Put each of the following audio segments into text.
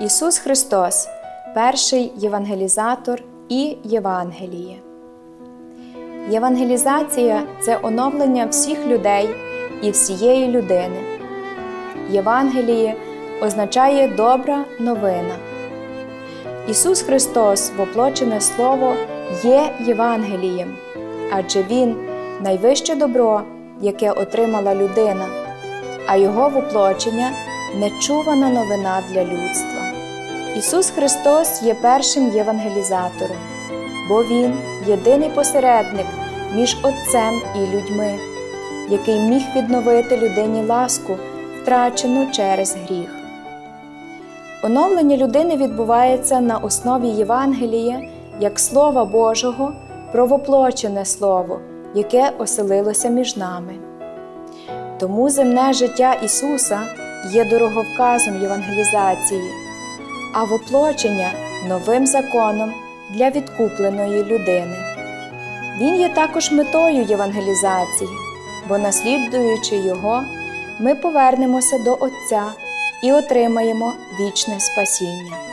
Ісус Христос перший євангелізатор і Євангеліє. Євангелізація це оновлення всіх людей і всієї людини. Євангеліє означає добра новина. Ісус Христос, воплочене Слово, є Євангелієм, адже Він найвище добро, яке отримала людина, а Його воплочення нечувана новина для людства. Ісус Христос є першим євангелізатором, бо Він єдиний посередник між Отцем і людьми, який міг відновити людині ласку, втрачену через гріх. Оновлення людини відбувається на основі Євангелія як Слова Божого, провоплочене Слово, яке оселилося між нами. Тому земне життя Ісуса є дороговказом євангелізації, а воплочення новим законом для відкупленої людини. Він є також метою євангелізації, бо, наслідуючи Його, ми повернемося до Отця і отримаємо вічне спасіння.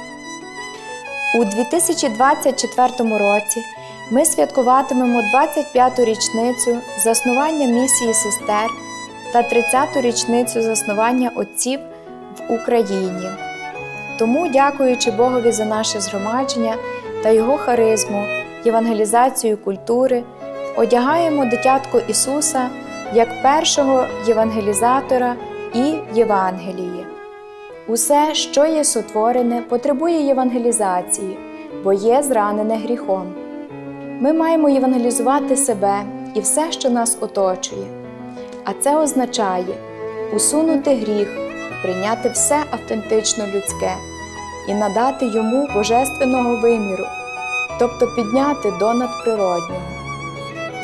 У 2024 році ми святкуватимемо 25-ту річницю заснування місії сестер та 30-ту річницю заснування отців в Україні. Тому, дякуючи Богові за наше згромадження та його харизму, євангелізацію культури, одягаємо дитятко Ісуса як першого євангелізатора і Євангеліє. Усе, що є сотворене, потребує євангелізації, бо є зранене гріхом. Ми маємо євангелізувати себе і все, що нас оточує. А це означає усунути гріх, прийняти все автентично людське і надати йому божественного виміру, тобто підняти до надприроднього.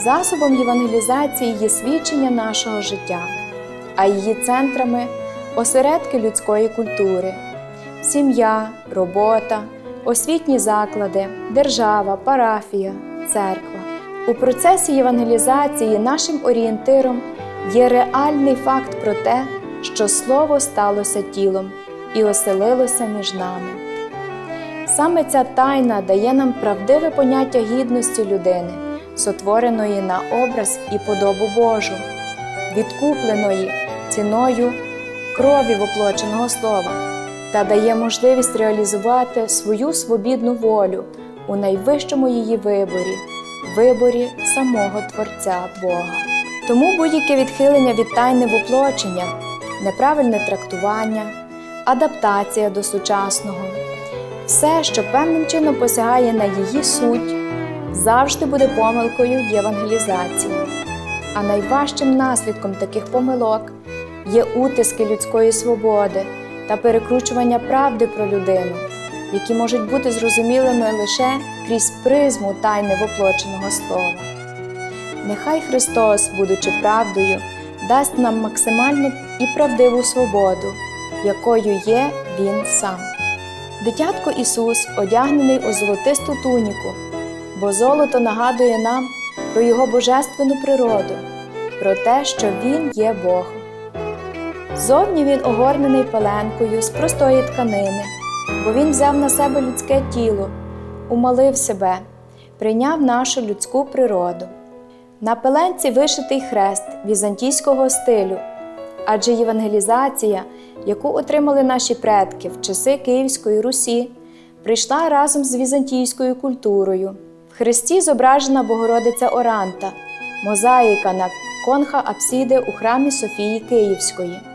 Засобом євангелізації є свідчення нашого життя, а її центрами осередки людської культури, сім'я, робота, освітні заклади, держава, парафія, церква. У процесі євангелізації нашим орієнтиром є реальний факт про те, що Слово сталося тілом і оселилося між нами. Саме ця тайна дає нам правдиве поняття гідності людини, сотвореної на образ і подобу Божу, відкупленої ціною крові воплоченого слова, та дає можливість реалізувати свою свобідну волю у найвищому її виборі, виборі самого Творця Бога. Тому будь-яке відхилення від тайни воплочення, неправильне трактування, адаптація до сучасного, все, що певним чином посягає на її суть, завжди буде помилкою євангелізації. А найважчим наслідком таких помилок є утиски людської свободи та перекручування правди про людину, які можуть бути зрозумілими лише крізь призму тайни воплоченого слова. Нехай Христос, будучи правдою, дасть нам максимальну і правдиву свободу, якою є Він сам. Дитятко Ісус одягнений у золотисту туніку, бо золото нагадує нам про Його божественну природу, про те, що Він є Бог. Зовні він огорнений пеленкою з простої тканини, бо він взяв на себе людське тіло, умалив себе, прийняв нашу людську природу. На пеленці вишитий хрест візантійського стилю, адже євангелізація, яку отримали наші предки в часи Київської Русі, прийшла разом з візантійською культурою. В хресті зображена Богородиця Оранта, мозаїка на конха апсиди у храмі Софії Київської.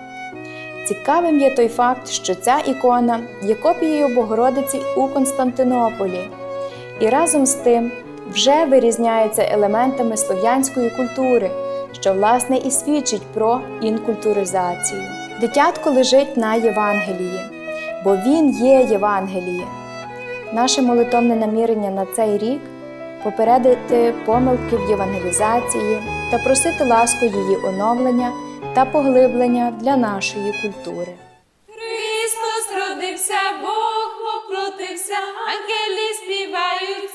Цікавим є той факт, що ця ікона є копією Богородиці у Константинополі, і разом з тим вже вирізняється елементами слов'янської культури, що власне і свідчить про інкультуризацію. Дитятко лежить на Євангелії, бо він є Євангеліє. Наше молитовне намірення на цей рік попередити помилки в євангелізації та просити ласку її оновлення та поглиблення для нашої культури. Христос родився, Бог воплотився, ангелі співають